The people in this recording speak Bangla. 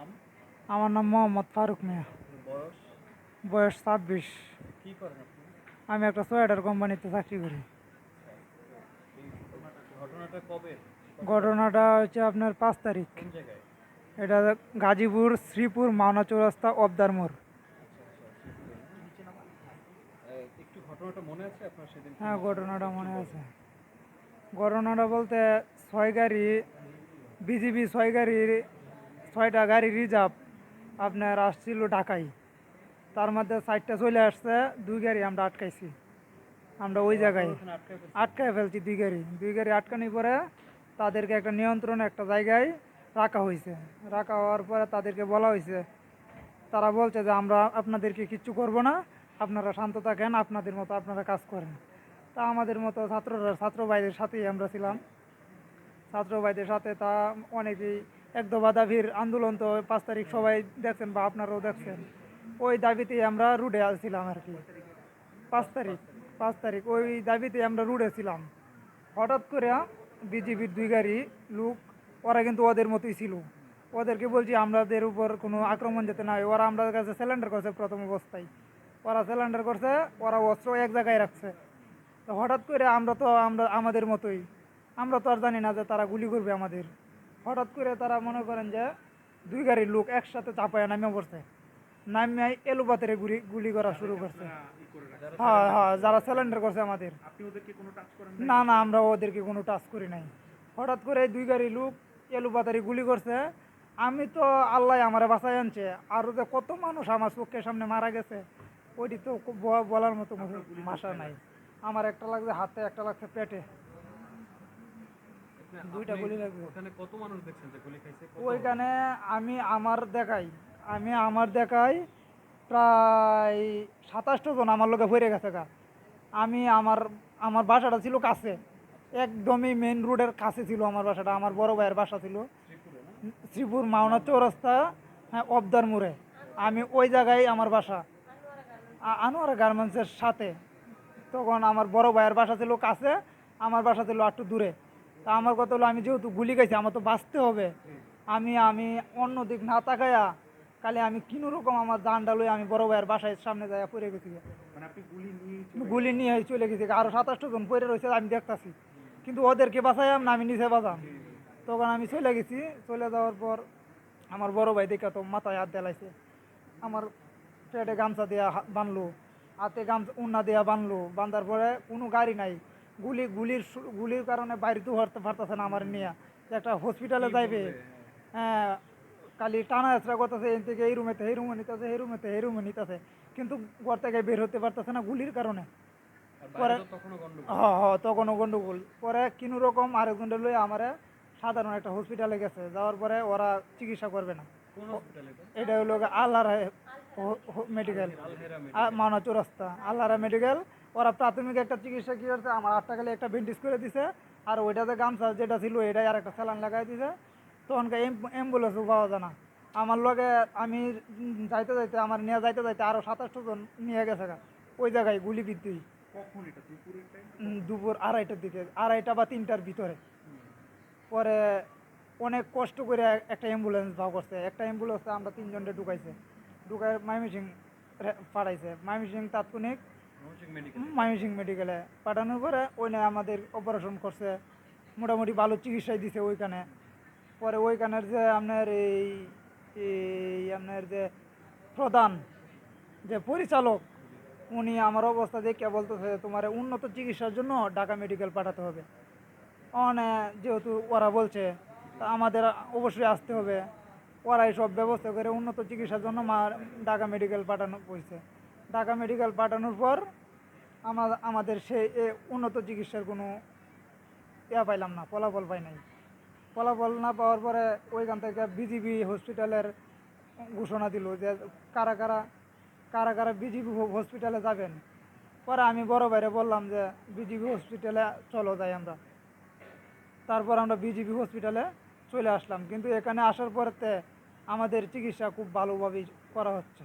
নাম? আমার নাম মোহাম্মদ ফারুক মিয়া। বয়স? বয়স ছাব্বিশ। কি করেন আপনি? আমি একটা সোয়েটার কোম্পানিতে চাকরি করি। ঘটনাটা ঘটনাটা কবে? ঘটনাটা হচ্ছে আপনার পাঁচ তারিখ। এটা গাজীপুর শ্রীপুর মাওনা চৌরাস্তা অবদার মোড়। একটু ঘটনাটা মনে আছে আপনার সেদিন? হ্যাঁ ঘটনাটা মনে আছে। ঘটনাটা বলতে ছয় গাড়ি বিজিবি ছয় গাড়ির ছয়টা গাড়ি রিজার্ভ আপনার আসছিল ঢাকায়। তার মধ্যে সাইডটা চলে আসছে, দুই গাড়ি আমরা আটকাইছি। আমরা ওই জায়গায় আটকায় ফেলছি দুই গাড়ি। দুই গাড়ি আটকানোর পরে তাদেরকে একটা নিয়ন্ত্রণ একটা জায়গায় রাখা হয়েছে। রাখা হওয়ার পরে তাদেরকে বলা হয়েছে, তারা বলছে যে আমরা আপনাদেরকে কিচ্ছু করব না, আপনারা শান্ত থাকেন, আপনাদের মতো আপনারা কাজ করেন। তা আমাদের মতো ছাত্ররা ছাত্র ভাইদের সাথেই আমরা ছিলাম। ছাত্র ভাইদের সাথে তা অনেকেই এক দফা দাবির আন্দোলন তো পাঁচ তারিখ সবাই দেখছেন বা আপনারাও দেখছেন। ওই দাবিতেই আমরা রুডে আসছিলাম আর কি। পাঁচ তারিখ পাঁচ তারিখ ওই দাবিতে আমরা রুটে ছিলাম। হঠাৎ করে বিজেপির দুই গাড়ি, লোক, ওরা কিন্তু ওদের মতোই ছিল। ওদেরকে বলছি, আমাদের উপর কোনো আক্রমণ যাতে না হয়। ওরা আমাদের কাছে সিলিন্ডার করছে প্রথম অবস্থায়। ওরা সিলিন্ডার করছে, ওরা অস্ত্র এক জায়গায় রাখছে। তো হঠাৎ করে আমরা তো, আমরা, আমাদের মতোই। আমরা তো আর জানি না যে তারা গুলি করবে আমাদের। হঠাৎ করে তারা মনে করেন যে দুই গাড়ির লোক একসাথে চাপায় নামে পড়ছে। নামে এলুপাতেরে গুলি গুলি করা শুরু করছে। হ্যাঁ হ্যাঁ যারা সিলিন্ডার করছে আমাদের। না না আমরা ওদেরকে কোনো টাচ করি নাই। হঠাৎ করে দুই গাড়ি লোক এলুপাতারি গুলি করছে। আমি তো আল্লাহ আমার বাঁচাই আনছে। আরও যে কত মানুষ আমার চোখের সামনে মারা গেছে। ওইটি তো বলার মতো ভাষা নাই। আমার একটা লাগছে হাতে একটা লাগছে পেটে। দুইটা গুলি লাগবে। ওখানে কত মানুষ দেখছেন যে গুলি খাইছে? ওইখানে আমি আমার দেখাই। আমি আমার দেখাই প্রায় সাতাশটা জন আমার লোকে ভরে গেছে গা। আমি আমার আমার বাসাটা ছিল কাছে। একদমই মেন রোডের কাছে ছিল আমার বাসাটা। আমার বড় ভাইয়ের বাসা ছিল। শ্রীপুর মাওনা চৌরাস্তা হ্যাঁ অবদার মোড়ে। আমি ওই জায়গায় আমার বাসা। আনোয়ারা গার্মেন্টসের সাথে। তখন আমার বড় ভাইয়ের বাসা ছিল কাছে। আমার বাসা ছিল একটু দূরে। তা আমার কথা হলো আমি যেহেতু গুলি খাইছি আমার তো বাঁচতে হবে। আমি আমি অন্য দিক না তাকাইয়া কালে আমি কিনো রকম আমার জানটা লই আমি বড় ভাইয়ের বাসায় সামনে যাইয়া পড়ে গেছি। মানে গুলি নিয়ে চলে গেছি আরও সাতাশটা জন পড়ে রয়েছে আমি দেখতাছি। কিন্তু ওদেরকে বাঁচাইয়াম না আমি নিচে বাঁচাম। তখন আমি চলে গেছি চলে যাওয়ার পর আমার বড় ভাই দেখে তো মাথায় হাত দেলাইছে। আমার পেটে গামছা দেওয়া বানলো হাতে গামছা উন্না দেওয়া বানলো বান্ধার পরে কোনো গাড়ি নাই। গুলি গুলির গুলির কারণে বাইরে তো হরতে পারতেছে না আমার নিয়ে। একটা হসপিটালে যাইবে। হ্যাঁ খালি টানা হেঁচড়া করতেছে এই থেকে এই রুমেতে এই রুমে নিতেছে এই রুমেতে এই রুমে নিতেছে। কিন্তু ঘর থেকে বের হতে পারতেছে না গুলির কারণে। পরে- বাইরে তো তখনও গন্ডগোল। পরে কিনো রকম আরেকজনটা লই আমারে সাধারণ একটা হসপিটালে গেছে। যাওয়ার পরে ওরা চিকিৎসা করবে না। এটা? হলো আল্লাহর মেডিকেল মানা চৌরাস্তা আল্লাহরা মেডিকেল ওরা প্রাথমিক একটা চিকিৎসা কী করছে? আমার আটটা খালি একটা ব্যান্ডেজ করে দিছে আর ওইটাতে গামছা যেটা ছিল এটাই আর একটা স্যালান লাগাই দিছে। তখনকে অ্যাম্বুলেন্সও পাওয়া যায় না। আমার লগে আমি যাইতে যাইতে আমার নিয়ে যাইতে যাইতে আরও সাতাশটা জন নিয়ে গেছে ওই জায়গায় গুলি উম, দুপুর আড়াইটার দিকে আড়াইটা বা তিনটার ভিতরে। পরে অনেক কষ্ট করে একটা অ্যাম্বুলেন্স ভাও করছে। একটা অ্যাম্বুলেন্সে আমরা তিনজনকে ঢুকাইছে। ঢুকাই মাইমিসিং পাঠাইছে মাইমিসিং তাৎক্ষণিক মহসিং মেডিকেল পাঠানোর পরে ওইনে আমাদের অপারেশন করছে। মোটামুটি ভালো চিকিৎসাই দিছে ওইখানে। পরে ওইখানের যে আপনার এই এই আপনার যে প্রধান, যে পরিচালক, উনি আমার অবস্থা দেখে বলতেছে, তোমার উন্নত চিকিৎসার জন্য ঢাকা মেডিকেল পাঠাতে হবে। অনে যেহেতু ওরা বলছে, তা আমাদের অবশ্যই আসতে হবে। ওরাই সব ব্যবস্থা করে উন্নত চিকিৎসার জন্য মা ঢাকা মেডিকেল পাঠানো হয়েছে ঢাকা মেডিকেল পাঠানোর পর আমাদের সেই উন্নত চিকিৎসার কোনো ইয়া পাইলাম না, ফলাফল পাই নাই। ফলাফল না পাওয়ার পরে ওইখান থেকে বিজিবি হসপিটালের ঘোষণা দিল যে কারা কারা কারা কারা বিজিবি হসপিটালে যাবেন। পরে আমি বড় বাইরে বললাম যে বিজিবি হসপিটালে চলো যাই আমরা। তারপর আমরা বিজিবি হসপিটালে চলে আসলাম। কিন্তু এখানে আসার পরেতে আমাদের চিকিৎসা খুব ভালোভাবেই করা হচ্ছে।